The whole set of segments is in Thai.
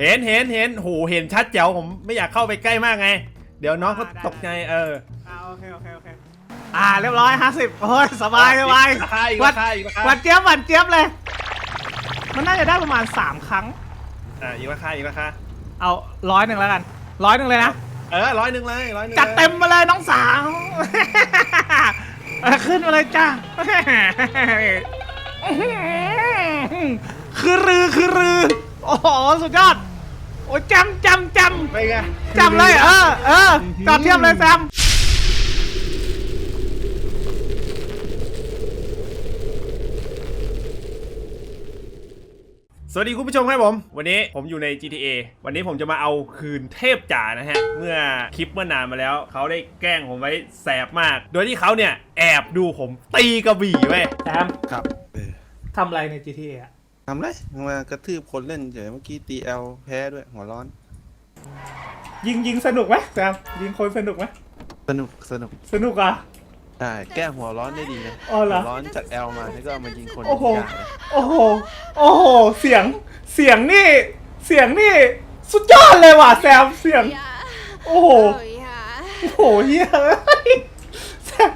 เห็นเห็นเห็นโหเห็นชัดแจ๋วผมไม่อยากเข้าไปใกล้มากไง เดี๋ยวน้องเขาตกใจเอออ่าโอเคโอเคโอเคอ่าเรียบร้อยห้าสิบโอ้ยสบายสบายราคาอีกวัราคาอีกราคาหวันเจี๊ยบหวันเจี๊ยบเลย มันน่าจะได้ประมาณสามครั้งอ่าอีกราคาอีกราคาเอาร้อยหนึ่งแล้วกันร้อยหนึ่งเลยนะเออร้อยหนึ่งเลยร้อยหนึ่งจัดเต็มมาเลยน้องสาวเออขึ้นมาเลยจ้าคือรือคือรือโอ้โหสุดยอดโอ้ยจำจำจไปไงำจำเลยเออเออจอดเทียบเลยแซมสวัสดีคุณผู้ชมครับผม วันนี้ผมอยู่ใน GTA วันนี้ผมจะมาเอาคืนเทพจ๋านะฮะ เมื่อคลิปเมื่อนานมาแล้ว เขาได้แกล้งผมไว้แสบมาก โดยที่เขาเนี่ยแอบดูผมตีกระบี่เว้ยแซมครับเออทำอะไรใน GTA อะ ทำไรมากระทืบคนเล่นเฉยเมื่อกี้ตีเอลแพ้ด้วยหัวร้อน ยิงยิงสนุกไหมแซมยิงคนสนุกไหมสนุกสนุกสนุกอะใช่แก้หัวร้อนได้ดีนะอ๋อเหรอหัวร้อนจากเอลมาแล้วก็เอามายิงคนโอ้โหย่างเลยโอ้โหโอ้โหเสียงเสียงนี่ เสียงนี่ สุดยอดเลยว่ะแซมเสียงโอ้โห Oh yeah. โอ้โหเฮียเอ้ยแซม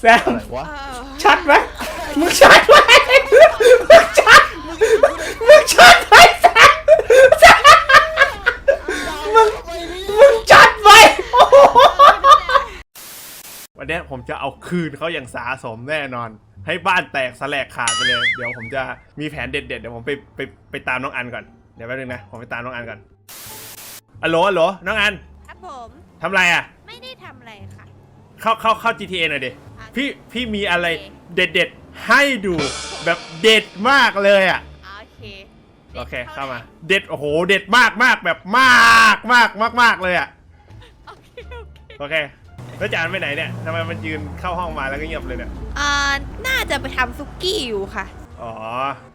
แซมอะไรวะ Oh. ชัดไหมมึงชัดไหมมึงชัด มึงชัดไหมแซมแซมมึงมึงชัดไหมโอ้โหวันเนี้ยผมจะเอาคืนเขาอย่างสาสมแน่นอน ให้บ้านแตกสลกขาดไปเลย เดี๋ยวผมจะมีแผนเด็ดๆ เดี๋ยวผมไปไปไปตามน้องอันก่อน เดี๋ยวแป๊บนึงนะ ผมไปตามน้องอันก่อนอัลโหลอัลโหลน้องอันครับผมทำไรอะ ไม่ได้ทำอะไรค่ะ เข้าเข้าเข้า GTA หน่อยดิ อะพี่พี่มีอะไรเด็ดๆ ให้ดู แบบเด็ดมากเลยอะ โอเคโอเคเข้ามา เด็ดโอ้โหเด็ดมากมากแบบมากมากมากมากเลยอะโอเคโอเคโอเคแล้วจานไปไหนเนี่ยทำไมมันยืนเข้าห้องมาแล้วก็เงียบเลยเนี่ยอ่าน่าจะไปทำซุกี้อยู่ค่ะอ๋อ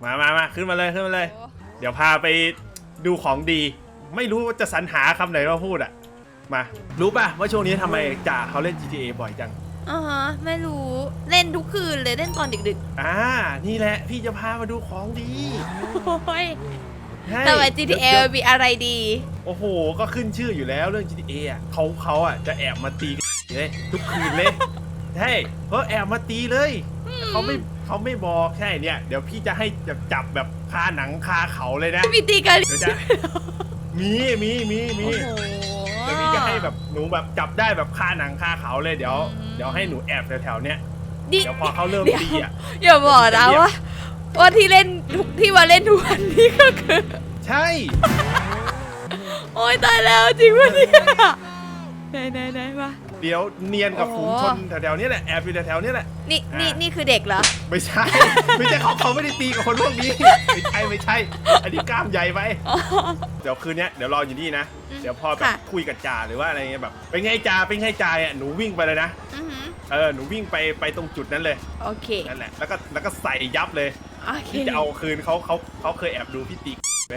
มามามาขึ้นมาเลยขึ้นมาเลยโอ้เดี๋ยวพาไปดูของดี ไม่รู้ว่าจะสรรหาคำไหนมาพูดอะมา รู้ป่ะว่าช่วงนี้ทำไมจ่าเขาเล่น GTA บ่อยจัง อ่าฮะไม่รู้เล่นทุกคืนเลยเล่นตอนดึกอ่า นี่แหละ พี่จะพามาดูของดีๆ โอ้ยใช่ทำไม GTA เดี๋ยวมีอะไรดีโอ้โห ก็ขึ้นชื่ออยู่แล้วเรื่อง GTA อะเขาเขาอะจะแอบมาตีกันเลยทุกคืนเลย ใช่เพราะแอบมาตีเลยเขาไม่เขาไม่บอกแค่เนี่ย เดี๋ยวพี่จะให้จับจับแบบคาหนังคาเขาเลยนะมีตีกันเดี๋ยวจะมีมีมีมี โอ้โหเดี๋ยวพี่จะให้แบบหนูแบบจับได้แบบคาหนังคาเขาเลยเดี๋ยวอืมเดี๋ยวให้หนูแอบแถวๆเนี้ยดิเดี๋ยวพอเขาเริ่มดี๋ยวตีอะอย่าบอกนะเดี๋ยวว่าว่าที่เล่นทุกที่มาเล่นทุกวันนี้ก็คือ ใช่ โอ้ยตายแล้วจริงวะเนี่ย ไหนไหนไหนมาเดี๋ยวเนียนกับโอ้ ฝูงชนแถวๆเนี้ยแหละแอบอยู่แถวๆเนี้ยแหละ นี่นี่ อะ นี่คือเด็กเหรอ ไม่ใช่ ไม่ใช่เขาเขาไม่ได้ตีกับคนพวกนี้ไม่ใช่ไม่ใช่ อันนี้กล้ามใหญ่ไปอ๋อเดี๋ยวคืนเนี้ยเดี๋ยวรออยู่นี่นะ อืมเดี๋ยวพอแบบค่ะ คุยกับจ่าหรือว่าอะไรเงี้ยแบบเป็นไงจ่าเป็นไงจ่าอะหนูวิ่งไปเลยนะอือหือเออหนูวิ่งไปไปตรงจุดนั้นเลยโอเค นั่นแหละแล้วก็แล้วก็ใส่ยับเลยโอเคพี่จะเอาคืนเขาเขาเขาเคยแอบดูพี่ตีไหม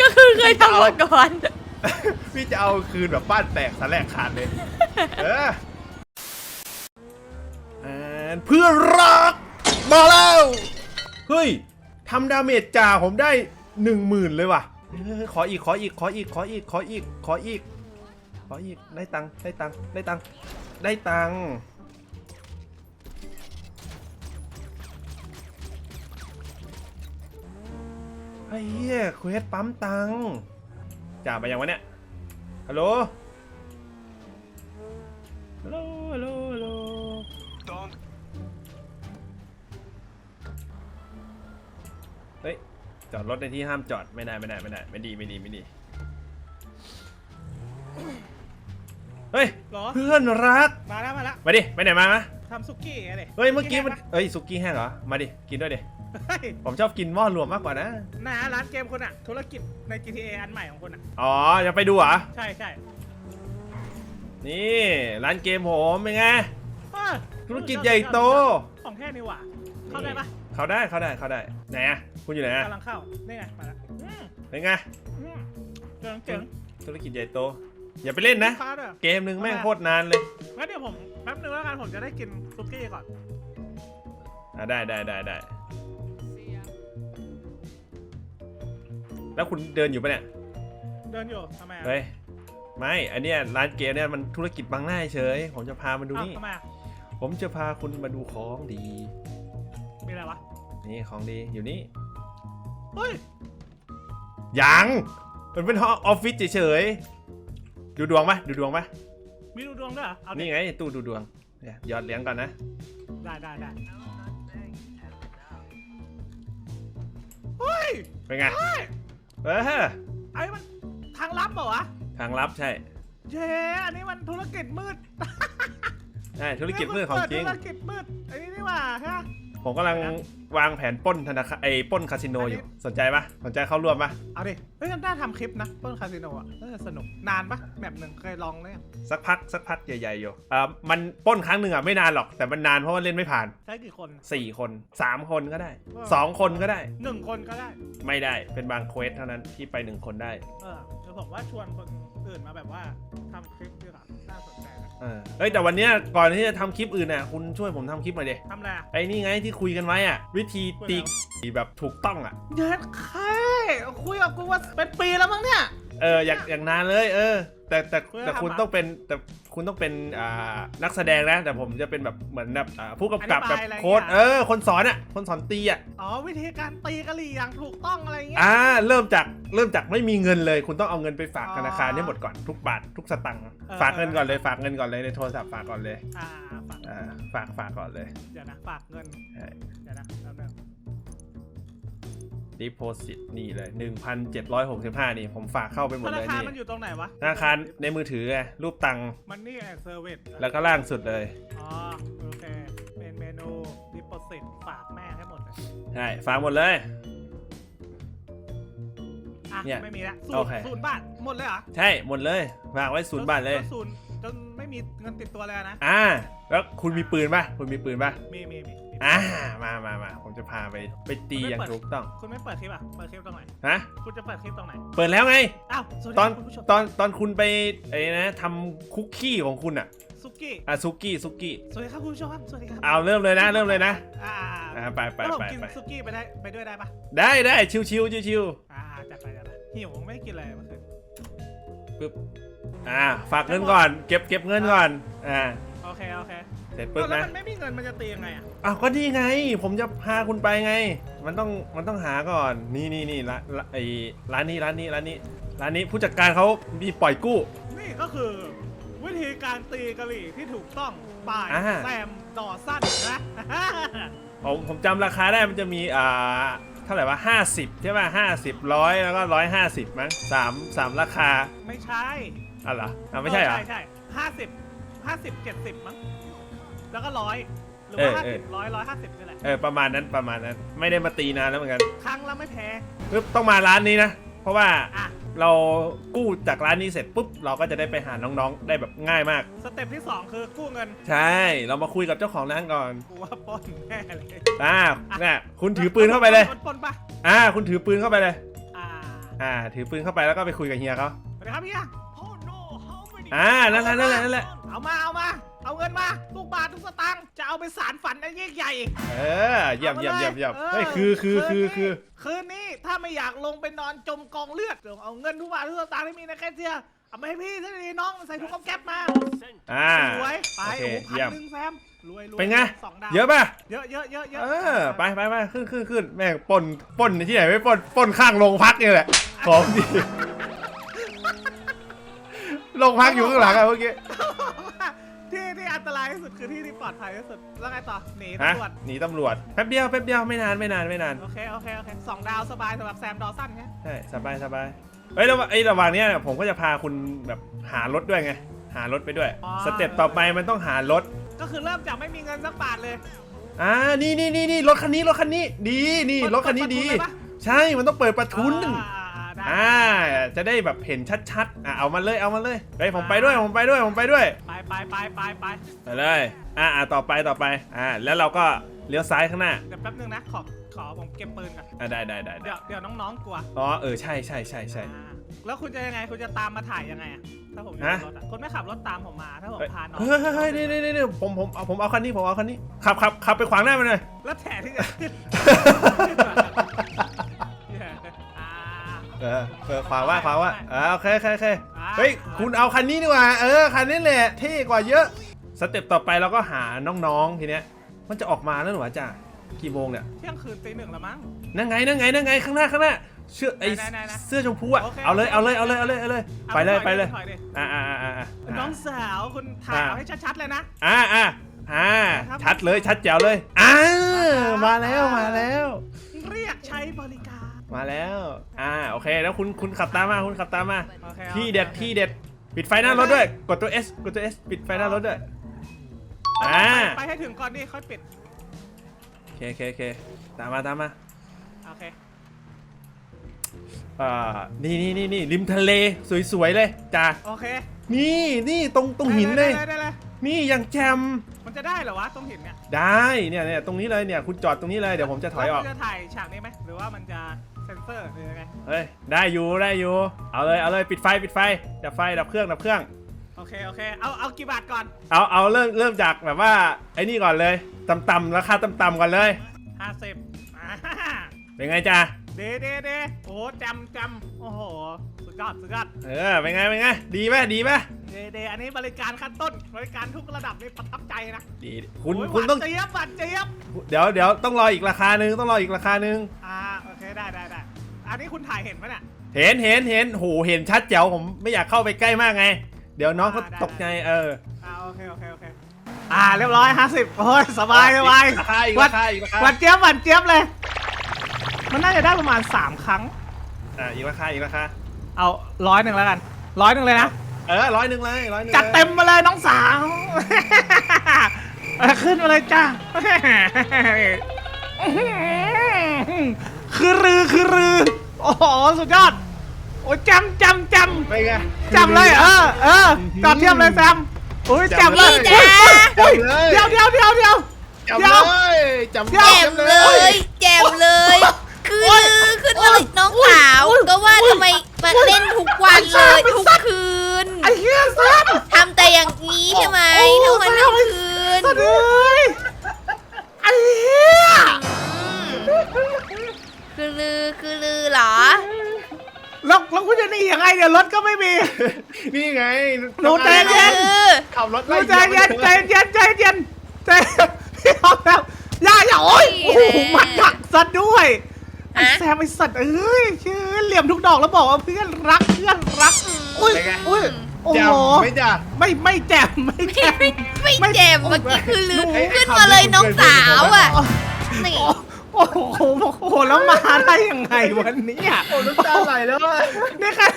ก็คือเคยทำมาก่อน พี่จะเอาคืนแบบบ้านแตกสแลกขาดเลยเอออ่าเพื่อนรักมาแล้ว เฮ้ยทำดาเมจจ่าผมได้หนึ่งหมื่นเลยว่ะเออขออีกขออีกขออีกขออีกขออีกขออีก ขออีกได้ตังค์ได้ตังค์ได้ตังค์ได้ตังค์ไอ้เหี้ยเควสปั๊มตังค์ จ่ามายังวะเนี่ย ฮัลโหล ฮัลโหล ฮัลโหลฮัลโหลเฮ้ย จอดรถในที่ห้ามจอดไม่ได้ไม่ได้ไม่ได้ไม่ดีไม่ดีไม่ดี เฮ้ย เหรอ เพื่อนรัก มาแล้วมาแล้ว มาดิ ไปไหนมามา ทำซุกี้อะไรเฮ้ยเมื่อกี้มันเฮ้ยสุกี้แห้งเหรอ มาดิ กินด้วยดิเฮ้ยผมชอบกินหม้อรวมมากกว่านะ นะร้านเกมคุณอะธุรกิจใน GTA อันใหม่ของคุณอะอ๋อจะไปดูเหรอ ใช่ใช่นี่ร้านเกมผมเป็นไง เอ้ยธุรกิจใหญ่โต ของแค่นี้หว่า เข้าได้ปะเขาได้เขาได้เขาได้ ไหนอะคุณอยู่ไหนอะกำลังเข้า นี่ไง มาแล้วอืมเป็นไงอืมเจ๋งเจ๋งธุรกิจใหญ่โต อย่าไปเล่นนะลูกค้าด้วยเกมหนึ่งแม่งโคตรนานเลย งั้นเดี๋ยวผมแป๊บนึงแล้วกันผมจะได้กินซุกี้ก่อน อะได้ได้ได้ได้ แล้วคุณเดินอยู่ปะเนี่ย เดินอยู่ทำไมอะเฮ้ย ไม่ อันเนี้ยร้านเกมเนี่ยมันธุรกิจบังหน้าเฉย ผมจะพามาดูอ้าวนี่ ทำไมอะผมจะพาคุณมาดูของดี มีอะไรวะ นี่ของดีอยู่นี่ เฮ้ยยัง มันเป็นห้องออฟฟิศเฉยๆ ดูดวงปะดูดวงปะมีดูดวงด้วยเหรอเอาดินี่ไงตู้ดูดวงเนี่ยหยอดเหรียญก่อนนะได้ได้ได้เฮ้ยเป็นไงเออไอ้มันทางลับเปล่าวะทางลับใช่เย้อันนี้มันธุรกิจมืดใช่ธุรกิจมืดของจริงเปิดธุรกิจมืดไอ้นี่นี่หว่าฮะ ผมกำลังวางแผนปล้นธนาคารไอ้ปล้นคาสิโนอยู่ สนใจปะสนใจเข้าร่วมปะเอาดิ เฮ้ยน่าทำคลิปนะเปิ้ลคาสิโนอะน่าจะสนุก นานปะแบบหนึ่งเคยลองเลยงสักพักสักพักใหญ่ๆอยู่อ่ามันปล้นครั้งหนึ่งอะไม่นานหรอก แต่มันนานเพราะว่าเล่นไม่ผ่าน ใช้กี่คน 4 คน 3 คนก็ได้เออ2คนก็ได้หนึ่งคนก็ได้ ไม่ได้ เป็นบางเควสเท่านั้นที่ไป 1 คนได้ เออเดี๋ยวผมว่าชวนคนอื่นมาแบบว่าทำคลิปดีกว่าน่าสนใจนะ เออเฮ้ยแต่วันเนี้ยก่อนที่จะทำคลิปอื่นน่ะคุณช่วยผมทำคลิปหน่อยดิทำอะไรอะไอ้นี่ไงที่คุยกันไว้อะ วิธีตีแบบถูกต้องอะเย็ดแค่คุยกับกูว่าเป็นปีแล้วมั้งเนี่ย เอออย่างอย่างนานเลย เออ แต่แต่เพื่อแต่คุณทำอะต้องเป็นแต่คุณต้องเป็นอ่านักแสดงนะ แต่ผมจะเป็นแบบเหมือนแบบอ่าผู้กำกับอธิแบบบายอะไรโค้ดเงี้ยเออ คนสอนอะ คนสอนตีอะอ๋อวิธีการตีกะหรี่อย่างถูกต้องอะไรเงี้ยอ่าเริ่มจากเริ่มจากไม่มีเงินเลย คุณต้องเอาเงินไปฝากอ๋อธนาคารให้หมดก่อนทุกบาททุกสตังค์เออฝากเงินก่อนเลยฝากเงินก่อนเลยในโทรศัพท์ฝากก่อนเลยอ่าฝากอ่าฝากฝากก่อนเลยเดี๋ยวนะฝากเงินใช่เดี๋ยวนะแป๊บนึง deposit นี่เลย 1,765 นี่ผมฝากเข้าไปหมธดนาเลยคารนี่มันอยู่ตรงไหนวะธนาคารในมือถือไงรูปตังค์มันนี่แอนเซอร์วิสแล้วก็ล่างสุดเลย อ๋อโอเค เป็นเมนูดิปโพสิตฝากแม่ให้หมดเลยใช่ ฝากหมดเลย อะเนี่ยไม่มีละศูโอนเคย์ศูนย์บาทหมดเลยเหรอใช่ หมดเลยฝากไว้ศูนย์บาทเลยศูนย์จนไม่มีเงินติดตัวเลยนะ อ่า แล้วคุณมีปืนป่ะ คุณมีปืนป่ะ มีมีมีมี อ่ามามามาผมจะพาไปไปตีอย่างถูกต้อง คุณไม่เปิดคลิปอะ เปิดคลิปตรงไหน ฮะ คุณจะเปิดคลิปตรงไหน เปิดแล้วไง อ้าวสวัสดีตอนครับคุณผู้ชมตอนตอนคุณไปไอ้นะทำคุกกี้ของคุณอะซุกี้ อะซุกี้ซุกี้ สวัสดีครับคุณผู้ชมครับ สวัสดีครับเอาเริ่มเลยนะ เริ่มเลยนะ อ่าอ่าไปไปแล้วผมไปกินไปซุกี้ไปได้ไปด้วยได้ปะได้ได้ชิวชิวชิวชิวอ่าจัดไปจัดไปหิวไม่ได้กินอะไรเมื่อคืนปึ๊บ อ่าฝากเงินก่อน เก็บเก็บเงินก่อน อ่า โอเคโอเค เสร็จปึ๊บแล้วนะมันไม่มีเงินมันจะตียังไงอะอ้าวก็นี่ไง ผมจะพาคุณไปไง มันต้องมันต้องหาก่อน นี่นี่นี่ร้านร้านไอ้ร้านนี้ร้านนี้ร้านนี้ร้านนี้ผู้จัดการเขามีปล่อยกู้ นี่ก็คือ วิธีการตีกะหรี่ที่ถูกต้องป่ายอ่า แซมดอสั้นนะ ผมผมจำราคาได้มันจะมีอ่าเท่าไหร่วะห้าสิบใช่ป่ะห้าสิบร้อยแล้วก็ร้อยห้าสิบมั้งสามสามราคาไม่ใช่อะเหรออะไม่ใช่เหรอ ใช่ใช่ห้าสิบห้าสิบเจ็ดสิบมั้ง แล้วก็ร้อยหรือเอว่าอห้าเอสิอบร้อยร้อยห้าสิบนี่แหละ เออประมาณนั้นประมาณนั้น ไม่ได้มาตีนานแล้วเหมือนกันครั้งละไม่แพ้ ปึ๊บต้องมาร้านนี้นะ เพราะว่าอะ เรากู้จากร้านนี้เสร็จปุ๊บเราก็จะได้ไปหาน้องๆ ได้แบบง่ายมาก สเต็ปที่สองคือกู้เงิน ใช่ เรามาคุยกับเจ้าของร้านก่อนกูว่าปล้นแน่เลยอ่าเนี่ยคุณถือปืนเข้าไปเลยปนปนปะอ่า คุณถือปืนเข้าไปเลย อ่าอ่า ถือปืนเข้าไปแล้วก็ไปคุยกับเฮียเขาสวัสดีครับเฮียอ่านั่นแหละนั่นแหละนั่นแหละ เอามาเอามา เอาเงินมาทุกบาททุกสตางค์จะเอาไปสารฝันอันยิ่งใหญ่ เออเยี่ยมเยี่ยมเยี่ยมเยี่ยมอามาลเฮ้ยคือคือคือคือคืนนี้ถ้าไม่อยากลงไปนอนจมกองเลือดเดี๋ยวเอาเงินทุกบาททุกสตางค์ที่มีในแคชเชียร์เอามาให้พี่ท่านดีน้องใส่ถุงก๊อบแก๊บมาอ่าสวยไปโอเคโอ้โหพันเยี่ยมหนึ่งแซมรวยรวยเป็นไงสองดาวเยอะป่ะเยอะเยอะเยอะเยอะเออไปไปไปขึ้นขึ้นขึ้นแม่งปล้นปล้นที่ไหนไม่ปล้นปล้นข้างโรงพักนี่แหละของดีโรงพักอยู่ข้างหลังอะเมื่อกี้ที่ที่ อันตรายที่สุดคือที่ที่ปลอดภัยที่สุด แล้วไงต่อ หนีฮะตำรวจ หนีตำรวจแป๊บเดียวแป๊บเดียวไม่นานไม่นานไม่นานโอเค โอเค โอเคสองดาวสบายสำหรับแซมดอสันเนี่ยใช่สบายสบายเฮ้ยแล้วไอ้ยระหว่างเนี้ยผมก็จะพาคุณแบบหารถด้วยไงหารถไปด้วย สเต็ปต่อไปมันต้องหารถก็คือเริ่มจากไม่มีเงินสักบาทเลยอ่านี่นี่นี่นี่รถคันนี้รถคันนี้ ดีนี่เปิดรถคันนี้ดี เปิดประทุนเลยปะใช่มันต้องเปิดประทุน อ่าได้ อ่าจะได้แบบเห็นชัดๆอะเอามาเลยเอามาเลยเฮ้ยผมไปด้วยผมไปด้วยผมไปด้วยไปไปไปไปไปไปเลยอ่าอ่าต่อไปต่อไปอ่าแล้วเราก็เลี้ยวซ้ายข้างหน้าเดี๋ยวแป๊บนึงนะขอขอผมเก็บปืนก่อนอ่าได้ได้ได้ได้เดี๋ยวเดี๋ยวน้องๆกลัวอ๋อเออใช่ใช่ใช่ใช่อ่าแล้วคุณจะยังไงคุณจะตามมาถ่ายยังไงอะถ้าผมอยู่ฮะในรถอะคุณไม่ขับรถตามผมมาถ้าผมเฮ้ยพาน้องเฮ้ยเฮ้ยเฮ้ยนี่นี่นี่นี่ผมผมเอาผมเอาคันนี้ผมเอาคันนี้ขับขับขับไปขวางหน้ามันเลยแล้วแถที่จะขึ้นอ่า เออเออขวาว่าขวาว่าอ่าโอเคโอเคโอเคอ่าเฮ้ยคุณเอาคันนี้ดีกว่าเออคันนี้แหละเท่กว่าเยอะสเต็ปต่อไปเราก็หาน้องๆทีเนี้ยมันจะออกมาแล้วเหรอจ้ากี่โมงเนี่ยเที่ยงคืนตีหนึ่งแล้วมั้งนั่งไงนั่งไงนั่งไงข้างหน้าข้างหน้าเสื้อไอไหนไหนไหนเสื้อชมพูอะโอเคเอาเลยโอเคเอาเลยเอาเลยเอาเลยเอาเลยเอาเลยอาไปเลยถอไปเลยถอดิอ่าอ่าอ่าอ่าน้องสาวคุณถ่ายอ่าเอาให้ชัดๆเลยนะอ่าอ่าอ่าครับชัดเลยชัดแจ๋วเลยอ่ามาแล้วมาแล้ว เรียกใช้บริการ มาแล้ว อ่า โอเค แล้วคุณ คุณขับตามมา คุณขับตามมา โอเคที่เด็ด ที่เด็ด ปิดไฟหน้ารถด้วย กดตัว S กดตัว S ปิดไฟหน้ารถด้วย อ่า ไปไปให้ถึงก่อนดิค่อยปิด โอเคโอเคโอเคตามมา ตามมา โอเค อ่า นี่นี่นี่นี่ริมทะเล สวยๆเลยจ้าโอเค นี่นี่ตรง ตรงหินเลย ได้ได้ได้ นี่ยังแจมมันจะได้เหรอวะตรงหินเนี่ยได้เนี่ยเนี่ยตรงนี้เลยเนี่ยคุณจอดตรงนี้เลยเดี๋ยวผมจะถอยออก แล้วมันจะถ่ายฉากนี้ไหมหรือว่ามันจะเซ็นเซอร์หรือยังไงเฮ้ยได้อยู่ได้อยู่เอาเลยเอาเลยปิดไฟปิดไฟดับไฟดับเครื่องดับเครื่อง โอเคโอเคเอาเอากี่บาทก่อน เอาเอาเริ่มเริ่มจากแบบว่าไอ้นี่ก่อนเลยต่ำๆราคาต่ำๆก่อนเลยห้าสิบอ่าเป็นไงจ้า เดเดเดโอ้จำจำโอ้โห สุดยอดสุดยอดเออเป็นไงเป็นไงดีไหมดีไหมเดเดอันนี้บริการขั้นต้น บริการทุกระดับนี่ประทับใจนะดีคุณโยคุณต้อง หวานเจี๊ยบหวานเจี๊ยบ เดี๋ยวเดี๋ยวต้องรออีกราคาหนึ่งต้องรออีกราคาหนึ่งอ่าโอเคได้ได้ได้ อันนี้คุณถ่ายเห็นไหมเนี่ยเห็นเห็นเห็นโหเห็นชัดแจ๋วผมไม่อยากเข้าไปใกล้มากไง เดี๋ยวน้องเขาอ่าได้ ตกใจเอออ่าโอเคโอเคโอเค อ่าเรียบร้อยห้าสิบโอ้ยสบายสบายราคาอีกหวารานคาอีกราคาหวานเจี๊ยบหวานเจี๊ยบเลย มันน่าจะได้ประมาณสามครั้ง อ่าอีกราคาอีกราคาเอาร้อยหนึ่งแล้วกันร้อยหนึ่งเลยนะ เออร้อยหนึ่งเลยร้อยหนึ่งจัดเต็มมาเลยน้องสาวเอาขึ้นมาเลยจ้าคือรือคือรือโอ้โหสุดยอด โอ้ยจำจำจไปไงำจำเลยเออเออจอดเทียมเลยแซมโอ้ยจำเลยนี่จ้าโอ้ยจำเลยเดี๋ยวเดี๋ยวเดี๋ยวเดี๋ยวจำเดี๋ยวเลยจำเดี๋ยวแจ่มเลยแจ่มเลย คือขึ้นมาเลยน้องสาว ก็ว่าทำไมมาเล่นทุกวันเลยทุกคืนไอ้เหี้ยแซมทำแต่อย่างนี้ใช่ไหมทั้งวันทั้งคืนสัตว์เอ้ยไอ้เหี้ยคือลือคือลือเหรอแล้วแล้วคุณจะหนียังไงเนี่ยรถก็ไม่มีนี่ไงหนูใจเย็นคือขับรถใจไล่เย็นใจเย็นใจเย็นใจเย็นพี่เอาแล้วอย่าอย่าโอ้ยโอ้โหมันดักซะด้วย ไอ้แซมไอ้สัตว์เอ้ยชื่อเหลี่ยมทุกดอกแล้วบอกว่าเพื่อนรักเพื่อนรัก อุ้ยอุ้ยโอ้จโหำไม่จ้ะไม่ไม่แจ่มไม่ไม่แจ่มไม่ไม่แจ่มเมื่อกี้คือลือไอ้ไอ้ขึ้นมาเลยน้องสาวอะนี่โอ้โหโอ้โหแล้วมาได้ยังไงวันนี้อะโอ้น้ำตาไหลแล้วอะนี่ขนาด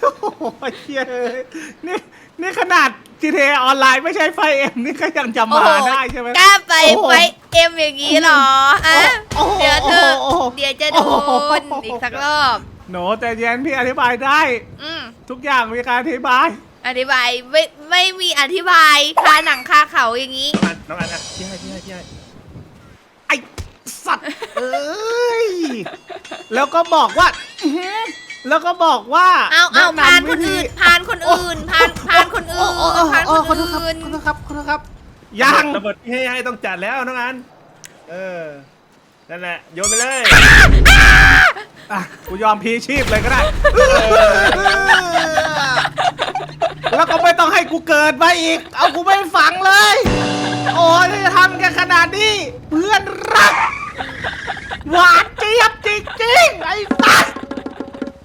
โอ้โหเชี่ยเอ้ยนี่นี่ขนาด GTA ออนไลน์ไม่ใช่ไฟเอ็มนี่ก็ยังจะโอ้มาโหได้ใช่ไหม กล้าไปโอ้โห ไฟ เอ็มอย่างนี้เหรออะโอ้โหเดี๋ยวเธอโอ้โห เดี๋ยวจะโดโอ้โหนอีกสักรอบ หนูแต่เย็นพี่อธิบายได้ อืมทุกอย่างมีการอธิบายอธิบายไม่ไม่มีอธิบายคาหนังคาเขาอย่างนี้ น้องอันน้องอันอะพี่ให้พี่ให้พี่ให้ไอสัตว์เอ้ยแล้วก็บอกว่าอื้อหือแล้วก็บอกว่าเอาเอาแะำพานคนวิธี อื่นพานคนอื่นพานพานคนอื่นโโโพานโอ้คขอนโทษครับอื่นขอโทษครับขอโทษครับ ยังระเบิดพี่ให้ให้ต้องจัดแล้วน้องอัน เออ นั่นแหละ โยนไปเลย อะกูยอมพีชีพเลยก็ได้ แล้วก็ไม่ต้องให้กูเกิดมาอีก เอากูไม่ฝังเลย โอ้ยจะทำกันขนาดนี้ เพื่อนรัก หวานเจี๊ยบจริงๆ ไอ้สัส